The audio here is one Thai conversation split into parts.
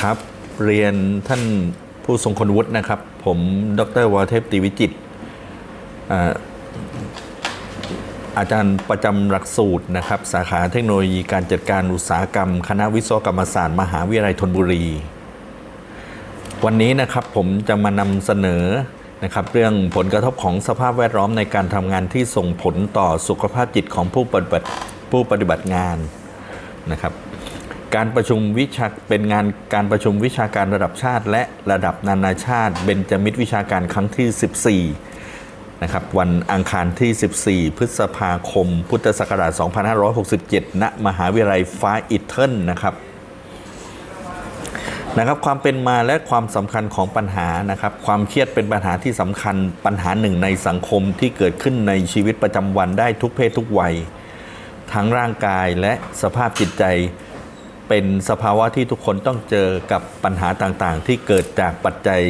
ครับ เรียนท่านผู้ทรงคุณวุฒินะครับ ผมดรวเทพตีวิจิตอาอาจารย์ประจำหลักสูตรนะครับ สาขาเทคโนโลยีการจัดการอุตสาหกรรม คณะวิศวกรรมศาสตร์ มหาวิทยาลัยธนบุรี วันนี้นะครับผมจะมานำเสนอนะครับเรื่องผลกระทบของสภาพแวดล้อมในการทำงานที่ส่งผลต่อสุขภาพจิตของผู้ปฏิบัติผู้ปฏิบัติงานนะครับ การประชุมวิชาเป็นงานการประชุมวิชาการระดับชาติ และระดับนานาชาติ เบญจมิตรวิชาการครั้งที่ 14 นะครับ วันอังคารที่ 14 พฤษภาคม พุทธศักราช 2567 ณ มหาวิทยาลัยฟ้าอิทเทิลนะครับนะครับความเป็นมาและความสำคัญของปัญหานะครับ ความเครียดเป็นปัญหาที่สำคัญปัญหาหนึ่งในสังคมที่เกิดขึ้นในชีวิตประจำวันได้ทุกเพศทุกวัย ทั้งร่างกายและสภาพจิตใจ เป็นสภาวะที่ทุกคนต้องเจอกับปัญหาต่างๆ ที่เกิดจากปัจจัย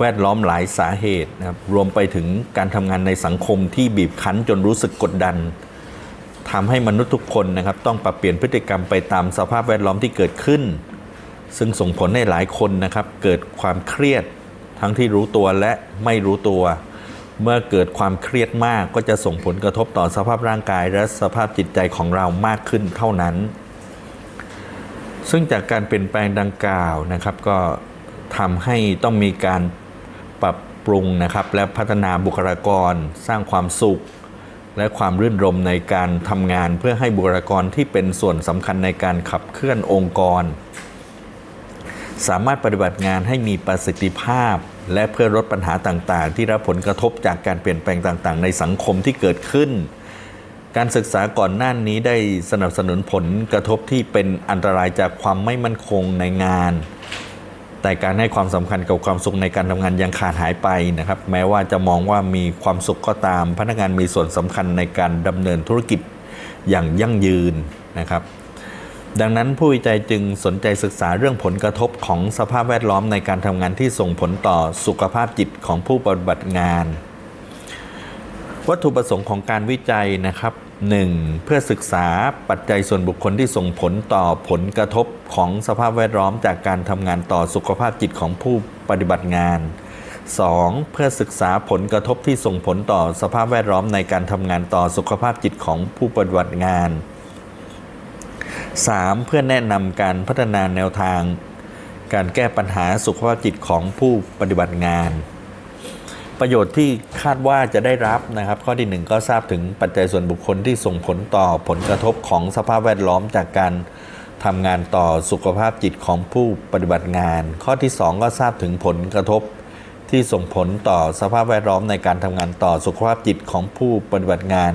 แวดล้อมหลายสาเหตุนะครับรวมไปถึงการทำงานในสังคมที่บีบคั้นจนรู้สึกกดดันทำให้มนุษย์ทุกคนนะครับต้องปรับเปลี่ยนพฤติกรรมไปตามสภาพแวดล้อมที่เกิดขึ้น ซึ่งส่งผลให้หลายคนนะครับเกิดความเครียดทั้งที่รู้ตัวและไม่รู้ตัว เมื่อเกิดความเครียดมากก็จะส่งผลกระทบต่อสภาพร่างกายและสภาพจิตใจของเรามากขึ้นเท่านั้น ซึ่งจากการเปลี่ยนแปลงดังกล่าวนะครับ ก็ทำให้ต้องมีการปรับปรุงนะครับ และพัฒนาบุคลากร สร้างความสุข และความรื่นรมในการทำงานเพื่อให้บุคลากรที่เป็นส่วนสำคัญในการขับเคลื่อนองค์กร สามารถปฏิบัติงานให้มีประสิทธิภาพ และเพื่อลดปัญหาต่างๆ ที่รับผลกระทบจากการเปลี่ยนแปลงต่างๆ ในสังคมที่เกิดขึ้น การศึกษาก่อนหน้านี้ได้สนับสนุนผลกระทบที่เป็นอันตรายจากความไม่มั่นคงในงาน แต่การให้ความสำคัญกับความสุขในการทำงานยังขาดหายไปนะครับ แม้ว่าจะมองว่ามีความสุขก็ตาม พนักงานมีส่วนสำคัญในการดำเนินธุรกิจอย่างยั่งยืนนะครับ ดังนั้นผู้วิจัยจึงสนใจศึกษาเรื่องผลกระทบของสภาพแวดล้อมในการทำงานที่ส่งผลต่อสุขภาพจิตของผู้ปฏิบัติงาน วัตถุประสงค์ของการวิจัยนะครับ 1. เพื่อศึกษาปัจจัยส่วนบุคคลที่ส่งผลต่อผลกระทบของสภาพแวดล้อมจากการทำงานต่อสุขภาพจิตของผู้ปฏิบัติงาน 2. เพื่อศึกษาผลกระทบที่ส่งผลต่อสภาพแวดล้อมในการทำงานต่อสุขภาพจิตของผู้ปฏิบัติงาน 3. เพื่อแนะนำการพัฒนาแนวทาง การแก้ปัญหาสุขภาพจิตของผู้ปฏิบัติงาน ประโยชน์ที่คาดว่าจะได้รับนะครับ ข้อที่ 1 ก็ทราบถึงปัจจัยส่วนบุคคลที่ส่งผลต่อผลกระทบของสภาพแวดล้อมจากการทำงานต่อสุขภาพจิตของผู้ปฏิบัติงาน ข้อที่ 2 ก็ทราบถึงผลกระทบที่ส่งผลต่อสภาพแวดล้อมในการทำงานต่อสุขภาพจิตของผู้ปฏิบัติงาน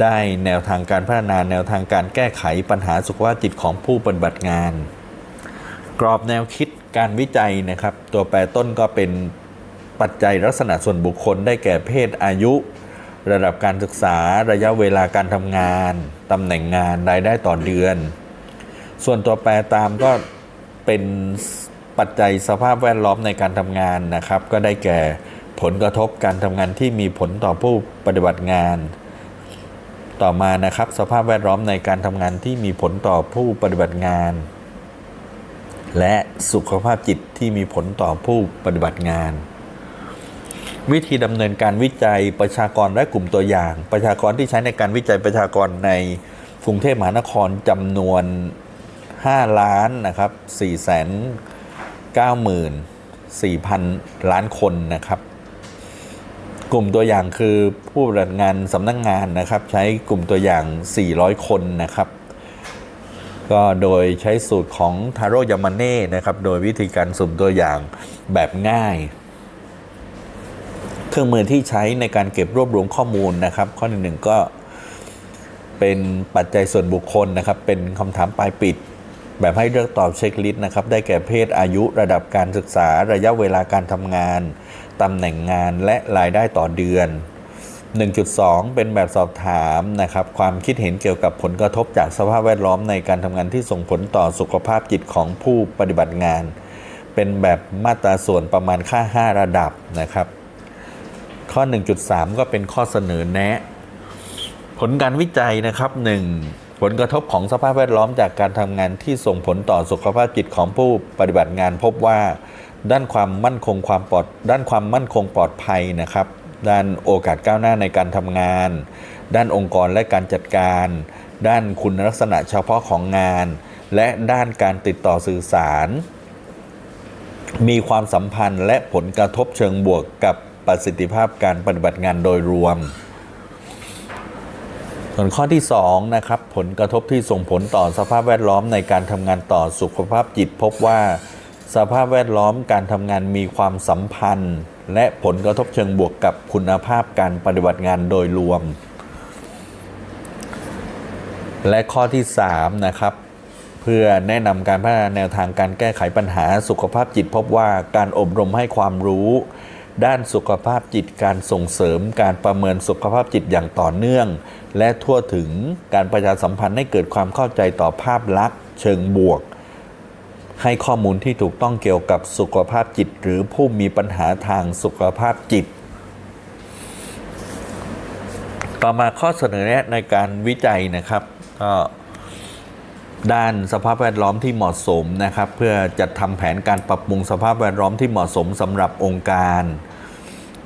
ได้แนวทางการพัฒนาแนวทางการแก้ไขปัญหาสุขภาพจิตของผู้ปฏิบัติงาน กรอบแนวคิดการวิจัยนะครับ ตัวแปรต้นก็เป็น ปัจจัยลักษณะส่วนบุคคลได้แก่เพศอายุ ระดับการศึกษาระยะเวลาการทำงานตำแหน่งงานรายได้ต่อเดือน ส่วนตัวแปรตามก็เป็นปัจจัยสภาพแวดล้อมในการทำงานนะครับ ก็ได้แก่ผลกระทบการทำงานที่มีผลต่อผู้ปฏิบัติงาน ต่อมานะครับสภาพแวดล้อมในการทำงานที่มีผลต่อผู้ปฏิบัติงาน และสุขภาพจิตที่มีผลต่อผู้ปฏิบัติงาน วิธีดำเนินการวิจัยประชากรและกลุ่มตัวอย่าง ประชากรที่ใช้ในการวิจัยประชากรในกรุงเทพมหานครจำนวน 5 ล้านนะครับ4แสน9หมื่น4,000 ล้านคนนะครับกลุ่มตัวอย่างคือผู้ปฏิบัติงานสำนักงงานนะครับ ใช้กลุ่มตัวอย่าง 400 คนนะครับ ก็โดยใช้สูตรของทาโร่ยามาเน่นะครับ โดยวิธีการสุ่มตัวอย่างแบบง่าย เครื่องมือที่ใช้ในการเก็บรวบรวมข้อมูลนะครับ ข้อที่หนึ่งก็เป็นปัจจัยส่วนบุคคลนะครับ เป็นคำถามปลายปิด แบบให้เลือกตอบเช็คลิสต์นะครับ ได้แก่เพศอายุระดับการศึกษาระยะเวลาการทำงานตำแหน่งงานและรายได้ต่อเดือน 1.2 เป็นแบบสอบถามนะครับ ความคิดเห็นเกี่ยวกับผลกระทบจากสภาพแวดล้อมในการทำงานที่ส่งผลต่อสุขภาพจิตของผู้ปฏิบัติงาน เป็นแบบมาตราส่วนประมาณค่า 5 ระดับนะครับ ข้อ 1.3 ก็เป็นข้อเสนอแนะ ผลการวิจัยนะครับ 1. ผลกระทบของสภาพแวดล้อมจากการทำงานที่ส่งผลต่อสุขภาพจิตของผู้ปฏิบัติงานพบว่า ด้านความมั่นคงความปลอดด้านความมั่นคงปลอดภัยนะครับ ด้านโอกาสก้าวหน้าในการทำงาน ด้านองค์กรและการจัดการ ด้านคุณลักษณะเฉพาะของงาน และด้านการติดต่อสื่อสาร มีความสัมพันธ์และผลกระทบเชิงบวกกับ ประสิทธิภาพการปฏิบัติงานโดยรวม ส่วนข้อที่2นะครับผลกระทบที่ส่งผลต่อสภาพแวดล้อมในการทำงานต่อสุขภาพจิตพบว่าสภาพแวดล้อมการทำงานมีความสัมพันธ์ และผลกระทบเชิงบวกกับคุณภาพการปฏิบัติงานโดยรวม และข้อที่3นะครับเพื่อแนะนำการพัฒนาแนวทางการแก้ไขปัญหาสุขภาพจิตพบว่าการอบรมให้ความรู้ ด้านสุขภาพจิตการส่งเสริมการประเมินสุขภาพจิตอย่างต่อเนื่อง และทั่วถึงการประชาสัมพันธ์ให้เกิดความเข้าใจต่อภาพลักษณ์เชิงบวก ให้ข้อมูลที่ถูกต้องเกี่ยวกับสุขภาพจิต หรือผู้มีปัญหาทางสุขภาพจิต ต่อมาข้อเสนอแนะในการวิจัยนะครับก็ ด้านสภาพแวดล้อมที่เหมาะสมนะครับเพื่อจัดทำแผนการปรับปรุงสภาพแวดล้อมที่เหมาะสมสำหรับองค์การ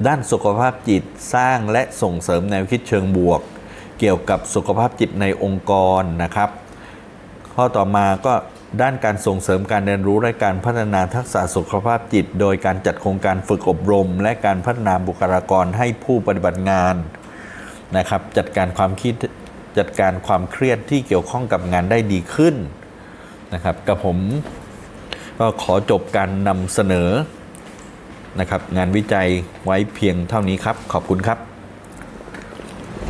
ด้านสุขภาพจิตสร้างและส่งเสริมแนวคิดเชิงบวก เกี่ยวกับสุขภาพจิตในองค์กรนะครับ ข้อต่อมาก็ด้านการส่งเสริมการเรียนรู้และการพัฒนาทักษะสุขภาพจิต โดยการจัดโครงการฝึกอบรม และการพัฒนาบุคลากรให้ผู้ปฏิบัติงานนะครับจัดการความคิด จัดการความเครียดที่เกี่ยวข้องกับงานได้ดีขึ้นนะครับกับผมก็ขอจบการนำเสนอนะครับงานวิจัยไว้เพียงเท่านี้ครับ ขอบคุณครับ